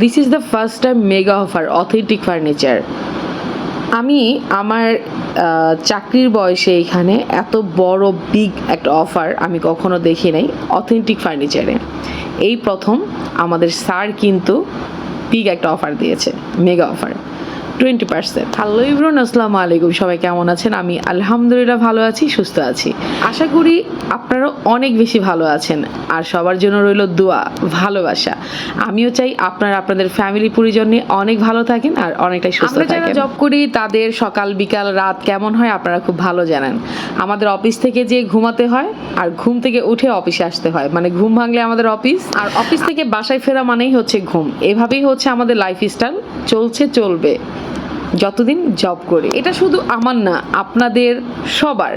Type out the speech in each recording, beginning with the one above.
This is the first time mega offer authentic furniture আমি আমার চাকরির বয়সে এখানে এত বড় বিগ একটা অফার আমি কখনো দেখি নাই অথেন্টিক ফার্নিচারে এই প্রথম আমাদের স্যার কিন্তু বিগ একটা অফার দিয়েছে mega offer twenty percent. Hello ইবরুন আসসালামু আলাইকুম। সবাই কেমন আছেন? আমি আলহামদুলিল্লাহ ভালো আছি সুস্থ আছি। আশা করি আপনারা অনেক বেশি ভালো আছেন আর সবার জন্য রইল দোয়া ভালোবাসা। আমিও চাই আপনারা আপনাদের ফ্যামিলি পরিজন নিয়ে অনেক ভালো থাকেন আর অনেকটাই সুস্থ থাকেন। জব করি তাদের সকাল বিকাল রাত কেমন হয় আপনারা খুব ভালো জানেন। আমাদের অফিস থেকে যে ঘুমাতে হয় আর ঘুম থেকে উঠে অফিসে আসতে হয়। মানে ঘুম ভাঙলে আমাদের অফিস আর অফিস থেকে বাসায় ফেরা মানেই হচ্ছে ঘুম। এভাবেই হচ্ছে আমাদের লাইফ স্টাইল চলছে চলবে। যতদিন জব করি। এটা শুধু আমার না আপনাদের সবার।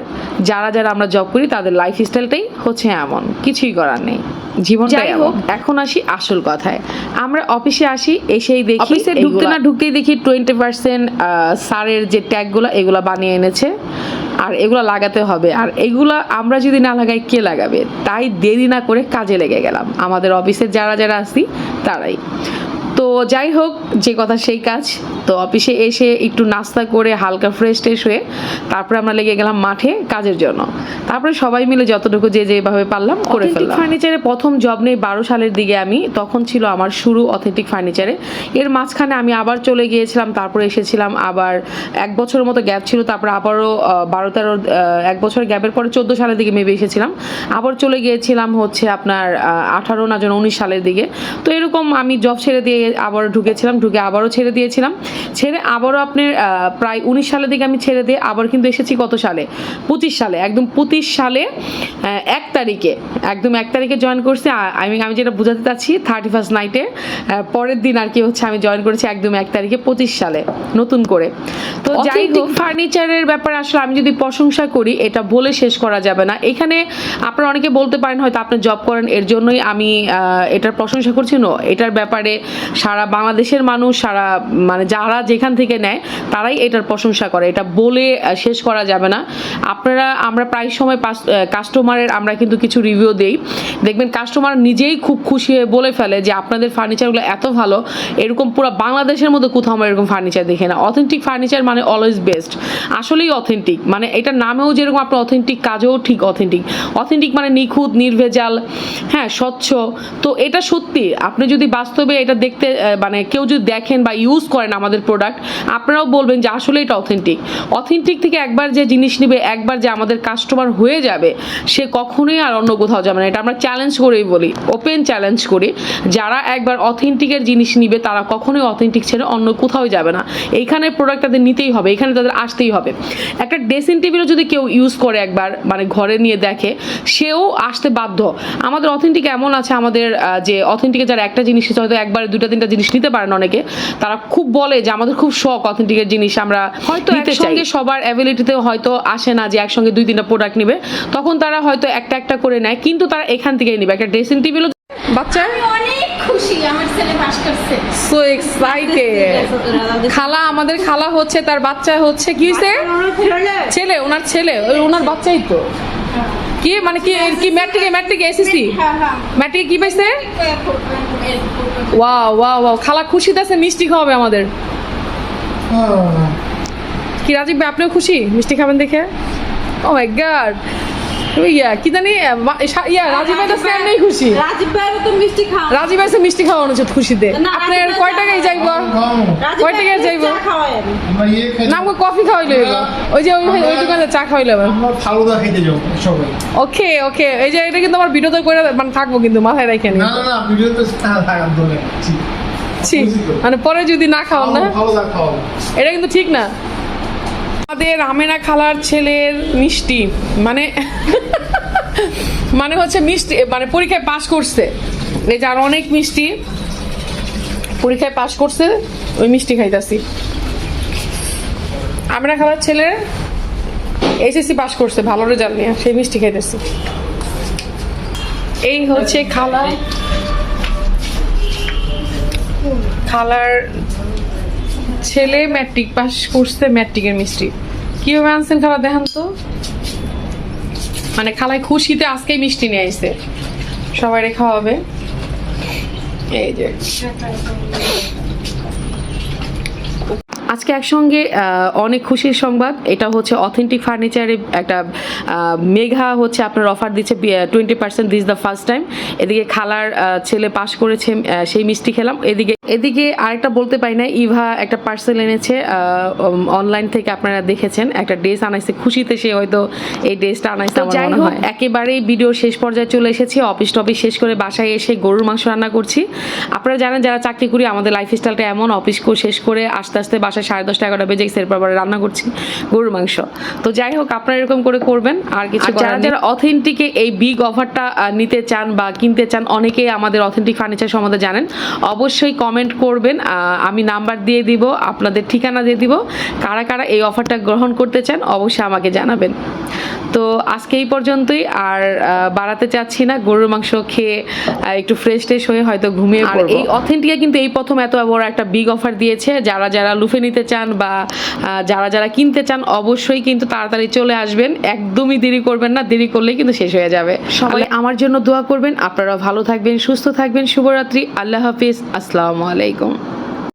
যারা যারা আমরা জব করি তাদের লাইফস্টাইলটাই হচ্ছে এমন। কিছুই করার নেই। জীবনটাই যাই হোক এখন আসি আসল কথায়। আমরা অফিসে আসি এসেই দেখি অফিসে ঢুকতে না ঢুকতেই দেখি টোয়েন্টি পার্সেন্ট সারের যে ট্যাগগুলো এগুলো বানিয়ে এনেছে। আর এগুলো লাগাতে হবে। আর এগুলো আমরা যদি না লাগাই কে লাগাবে? তাই দেরি না করে কাজে লেগে গেলাম। আমাদের অফিসের যারা যারা আসি তারাই। তো যাই হোক যে কথা সেই কাজ। তো অফিসে এসে একটু নাস্তা করে হালকা ফ্রেশ ট্রেশ হয়ে তারপরে আমরা লেগে গেলাম মাঠে কাজের জন্য। তারপরে সবাই মিলে যতটুকু যে যেভাবে পারলাম করে ফেললাম। ফার্নিচারে প্রথম জব নেই বারো সালের দিকে আমি তখন ছিল আমার শুরু অথেন্টিক ফার্নিচারে এর মাঝখানে আমি আবার চলে গিয়েছিলাম তারপরে এসেছিলাম আবার এক বছরের মতো গ্যাপ ছিল তারপরে আবারও বারো তেরো এক বছর গ্যাপের পরে চোদ্দ সালের দিকে মেবে এসেছিলাম। আবার চলে গিয়েছিলাম হচ্ছে আপনার আঠারো না যেন উনিশ সালের দিকে। তো এরকম আমি জব ছেড়ে দিয়ে আবার ঢুকেছিলাম ঢুকে আবারও ছেড়ে দিয়েছিলাম। ছেড়ে আবারও আপনার প্রায় উনিশ সালের দিকে আমি ছেড়ে দিয়ে আবার কিন্তু এসেছি কত সালে? পঁচিশ সালে একদম পঁচিশ সালে এক তারিখে একদম এক তারিখে জয়েন করছি। আমি আমি যেটা বোঝাতে চাচ্ছি থার্টি ফার্স্ট নাইটে পরের দিন আর কি হচ্ছে আমি জয়েন করেছি একদম এক তারিখে পঁচিশ সালে নতুন করে। তো যাই হোক ফার্নিচারের ব্যাপারে আসলে আমি যদি প্রশংসা করি এটা বলে শেষ করা যাবে না। এখানে আপনারা অনেকে বলতে পারেন হয়তো আপনি জব করেন এর জন্যই আমি আহ, এটার প্রশংসা করছি। না এটার ব্যাপারে সারা বাংলাদেশের মানুষ, সারা মানে যারা যেখান থেকে নেয়, তারাই এটার প্রশংসা করে। এটা বলে শেষ করা যাবে না। আপনারা, আমরা প্রায় সময় কাস্টমারের আমরা কিন্তু কিছু রিভিউ দেই। দেখবেন কাস্টমার নিজেই খুব খুশি হয়ে বলে ফেলে যে, আপনাদের ফার্নিচারগুলো এত ভালো। এরকম পুরো বাংলাদেশের মধ্যে কোথাও আমরা এরকম ফার্নিচার দেখি না। অথেন্টিক ফার্নিচার মানে অলওয়েজ বেস্ট আসলেই অথেন্টিক মানে এটার নামেও যেরকম আপনার অথেন্টিক কাজেও ঠিক অথেন্টিক অথেন্টিক মানে নিখুঁত, নির্ভেজাল হ্যাঁ স্বচ্ছ। তো এটা সত্যি। আপনি যদি বাস্তবে এটা দেখতে মানে কেউ যদি দেখেন বা ইউজ করেন আমাদের প্রোডাক্ট আপনারাও বলবেন যে আসলে এটা অথেন্টিক অথেন্টিক থেকে একবার যে জিনিস নিবে, একবার যে আমাদের কাস্টমার হয়ে যাবে, সে কখনোই আর অন্য কোথাও যাবে না। এটা আমরা চ্যালেঞ্জ করেই বলি ওপেন চ্যালেঞ্জ করি। যারা একবার অথেন্টিকের জিনিস নিবে, তারা কখনোই অথেন্টিক ছেড়ে অন্য কোথাও যাবে না। এইখানে প্রোডাক্ট তাদের নিতেই হবে এখানে তাদের আসতেই হবে। একটা ড্রেসিং টেবিলও যদি কেউ ইউজ করে একবার মানে ঘরে নিয়ে দেখে, সেও আসতে বাধ্য। আমাদের অথেন্টিক এমন আছে, আমাদের যে অথেন্টিকে যারা একটা জিনিস হয়তো একবার দুটা তিনটা জিনিস নিতে পারেন অনেকে তারা খুব বলে যে আমাদের খুব শখ অথেন্টিকের জিনিস আমরা হয়তো একসঙ্গে সবার অ্যাভেলিটিতে হয়তো আসে না যে একসঙ্গে দুই তিনটা প্রোডাক্ট নিবে। তখন তারা হয়তো একটা একটা করে নেয় কিন্তু তারা এখান থেকেই নিবে। একটা ড্রেসিং টেবিলও বাচ্চা? অনেক খুশি আমার ছেলে পাস করছে। সো এক্সাইটেড খালা আমাদের খালা হচ্ছে তার বাচ্চা হচ্ছে কি হয়েছে ছেলে। ওনার ছেলে ওই ওনার বাচ্চাই তো। কি মানে কি কি ম্যাট্রিকে ম্যাট্রিকে এসএসসি হ্যাঁ হ্যাঁ। ম্যাট্রিকে কি পাইছে? ওয়াও ওয়াও ওয়াও খালা খুশি আছে মিষ্টি খাওয়াবে আমাদের। কি রাজীব ভাই আপনিও খুশি? মিষ্টি খাবেন দেখে? ও মাই গড ইয়া কি জানি ইয়া রাজীব ভাই তো সেমনি খুশি। রাজীব তো মিষ্টি খাওয়া রাজীব ভাই তো মিষ্টি খাওয়ানো উচিত খুশিতে। না, আপনার রাজীব ভাই কয় টাকায় যাইব? কয় টাকায় যাইব? চা খাওয়াই আমি। না আমাকে কফি খাওয়াইলে হইব ওই যে ওই ওই দোকানে চা খাওয়াইলে হবে ফালুদা খাইতে যাব সবাই। ওকে ওকে। এই যে এটা কিন্তু আমার ভিডিওতে করে মানে থাকব কিন্তু মাথায় রেখে না। থাকার। মানে পরে যদি না খাওয়ান না? খাওয়াবো, ফালুদা খাওয়াবো। এটা কিন্তু ঠিক না। আমাদের আমেনা খালার ছেলের মিষ্টি মানে মানে হচ্ছে মিষ্টি মানে পরীক্ষায় পাশ করছে। এই যে আর অনেক মিষ্টি। পরীক্ষায় পাশ করছে, ওই মিষ্টি খাইতাছি। আমেনা খালার ছেলে এইচএসসি পাশ করছে, ভালো রেজাল্ট নিয়ে, সেই মিষ্টি খাইতেছি। এই হচ্ছে খালা খালার ছেলে ম্যাট্রিক পাস করছে ম্যাট্রিকের মিষ্টি কীভাবে আনছেন খালা দেখান তো? মানে খালায় খুশিতে আজকেই মিষ্টি নিয়ে আইছে। সবাই খাওয়াবে। এই যে। আজকে একসঙ্গে অনেক খুশির সংবাদ। এটা হচ্ছে অথেন্টিক ফার্নিচারে একটা মেঘা হচ্ছে আপনার অফার দিচ্ছে twenty percent this the first time এদিকে খালার ছেলে পাশ করেছে সেই মিষ্টি খেলাম। এদিকে এদিকে আরেকটা বলতে পারি না ইভা একটা পার্সেল এনেছে অনলাইন থেকে আপনারা দেখেছেন একটা ড্রেস আনাইছে খুশিতে সে হয়তো এই ড্রেসটা আনাইছে আমার যাই মনে হোক, হয়। একেবারেই ভিডিও শেষ পর্যায়ে চলে এসেছি অফিস টফিস শেষ করে বাসায় এসে গরুর মাংস রান্না করছি। আপনারা জানেন যারা চাকরি করি আমাদের লাইফস্টাইলটা এমন অফিস কো শেষ করে আস্তে আস্তে বাসায় সাড়ে দশটা এগারোটা বেজে গেছে এরপর রান্না করছি গরুর মাংস। তো যাই হোক আপনারা এরকম করে করবেন আর কিছু যারা যারা অথেন্টিকে এই বিগ অফারটা নিতে চান বা কিনতে চান অনেকেই আমাদের অথেন্টিক ফার্নিচার সম্বন্ধে জানেন। অবশ্যই কমেন্ট করবেন আমি নাম্বার দিয়ে দিব আপনাদের ঠিকানা দিয়ে দিব কারা কারা এই অফারটা গ্রহণ করতে চান অবশ্যই আমাকে জানাবেন। তো আজকে এই পর্যন্তই আর বাড়াতে চাচ্ছি না গরুর মাংস খেয়ে একটু ফ্রেশ ট্রেশ হয়ে হয়তো ঘুমিয়ে পড়ব। এই অথেন্টিকা কিন্তু এই প্রথম এত বড় একটা বিগ অফার দিয়েছে যারা যারা লুফে নিতে চান বা যারা যারা কিনতে চান অবশ্যই কিন্তু তাড়াতাড়ি চলে আসবেন একদমই দেরি করবেন না দেরি করলেই কিন্তু শেষ হয়ে যাবে। সবাই আমার জন্য দোয়া করবেন আপনারা ভালো থাকবেন সুস্থ থাকবেন শুভরাত্রি আল্লাহ হাফিজ আসসালামু আলাইকুম।